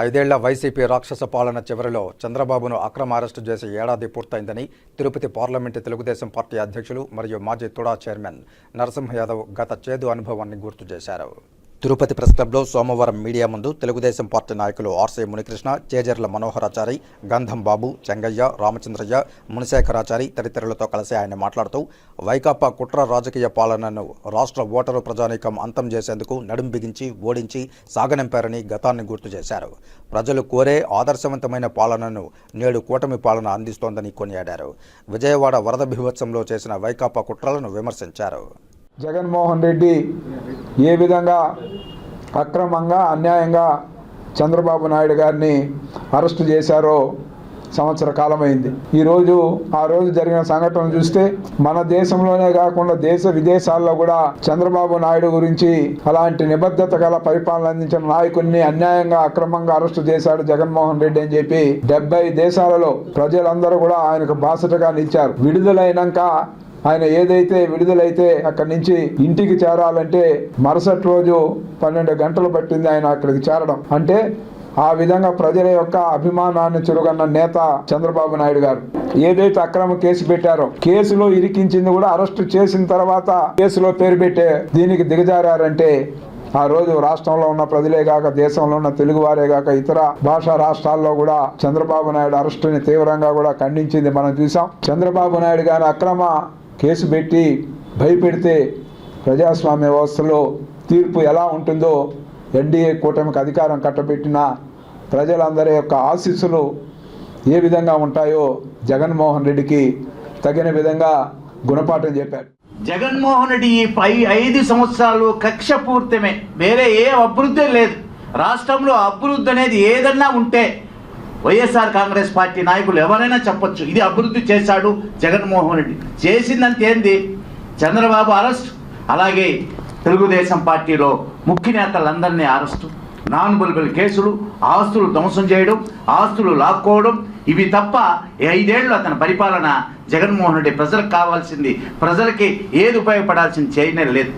ఐదేళ్ళ వైసీపీ రాక్షస పాలన చివరిలో చంద్రబాబును అక్రమ అరెస్టు చేసి ఏడాది పూర్తయిందని తిరుపతి పార్లమెంటు తెలుగుదేశం పార్టీ అధ్యక్షులు మరియు మాజీ తుడా చైర్మన్ నరసింహ యాదవ్ గత చేదు అనుభవాన్ని గుర్తు చేశారు. తిరుపతి ప్రెస్ క్లబ్లో సోమవారం మీడియా ముందు తెలుగుదేశం పార్టీ నాయకులు ఆర్సీ మునికృష్ణ చేజర్ల మనోహరాచారి గంధం బాబు చెంగయ్య రామచంద్రయ్య మునిశేఖరాచారి తదితరులతో కలిసి ఆయన మాట్లాడుతూ వైకాపా కుట్ర రాజకీయ పాలనను రాష్ట్ర ఓటరు ప్రజానీకం అంతం చేసేందుకు నడుం బిగించి ఓడించి సాగనింపారని గతాన్ని గుర్తు చేశారు. ప్రజలు కోరే ఆదర్శవంతమైన పాలనను నేడు కూటమి పాలన అందిస్తోందని కొనియాడారు. విజయవాడ వరద బీభత్సంలో చేసిన వైకాపా కుట్రలను విమర్శించారు. జగన్మోహన్ రెడ్డి ఏ విధంగా అక్రమంగా అన్యాయంగా చంద్రబాబు నాయుడు గారిని అరెస్టు చేశారో సంవత్సర కాలమైంది. ఈరోజు ఆ రోజు జరిగిన సంఘటన చూస్తే మన దేశంలోనే కాకుండా దేశ విదేశాల్లో కూడా చంద్రబాబు నాయుడు గురించి అలాంటి నిబద్ధత గల పరిపాలన అందించిన నాయకుడిని అన్యాయంగా అక్రమంగా అరెస్టు చేశాడు జగన్మోహన్ రెడ్డి అని చెప్పి డెబ్బై దేశాలలో ప్రజలందరూ కూడా ఆయనకు బాసటగా నిలిచారు. విడుదలైనాక ఆయన ఏదైతే విడుదలైతే అక్కడి నుంచి ఇంటికి చేరాలంటే మరుసటి రోజు పన్నెండు గంటలు పట్టింది ఆయన అక్కడికి చేరడం. అంటే ఆ విధంగా ప్రజల యొక్క అభిమానాన్ని చురుగన్న నేత చంద్రబాబు నాయుడు గారు ఏదైతే అక్రమ కేసు పెట్టారో కేసులో ఇరికించింది కూడా అరెస్టు చేసిన తర్వాత కేసులో పేరు పెట్టే దీనికి దిగజారంటే ఆ రోజు రాష్ట్రంలో ఉన్న ప్రజలే కాక దేశంలో ఉన్న తెలుగు వారే కాక ఇతర భాషా రాష్ట్రాల్లో కూడా చంద్రబాబు నాయుడు అరెస్టుని తీవ్రంగా కూడా ఖండించింది మనం చూసాం. చంద్రబాబు నాయుడు గారి అక్రమ కేసు పెట్టి భయపెడితే ప్రజాస్వామ్య వ్యవస్థలో తీర్పు ఎలా ఉంటుందో ఎన్డీఏ కూటమికి అధికారం కట్టబెట్టిన ప్రజలందరి యొక్క ఆశీస్సులు ఏ విధంగా ఉంటాయో జగన్మోహన్ రెడ్డికి తగిన విధంగా గుణపాఠం చెప్పారు. జగన్మోహన్ రెడ్డి ఈ పై ఐదు సంవత్సరాలు కక్ష పూర్తమే. వేరే ఏ అభివృద్ధి లేదు. రాష్ట్రంలో అభివృద్ధి అనేది ఏదన్నా ఉంటే వైఎస్ఆర్ కాంగ్రెస్ పార్టీ నాయకులు ఎవరైనా చెప్పొచ్చు ఇది అభివృద్ధి చేశాడు జగన్మోహన్ రెడ్డి. చేసిందంటే ఏంది? చంద్రబాబు అరెస్ట్ అలాగే తెలుగుదేశం పార్టీలో ముఖ్య నేతలందరినీ అరెస్టు నాన్ బుల్బుల్ కేసులు ఆస్తులు ధ్వంసం చేయడం ఆస్తులు లాక్కోవడం ఇవి తప్ప ఐదేళ్ళు ఐదేళ్ళు అతని పరిపాలన జగన్మోహన్ రెడ్డి ప్రజలకు కావాల్సింది. ప్రజలకి ఏది ఉపయోగపడాల్సింది చేయనే లేదు.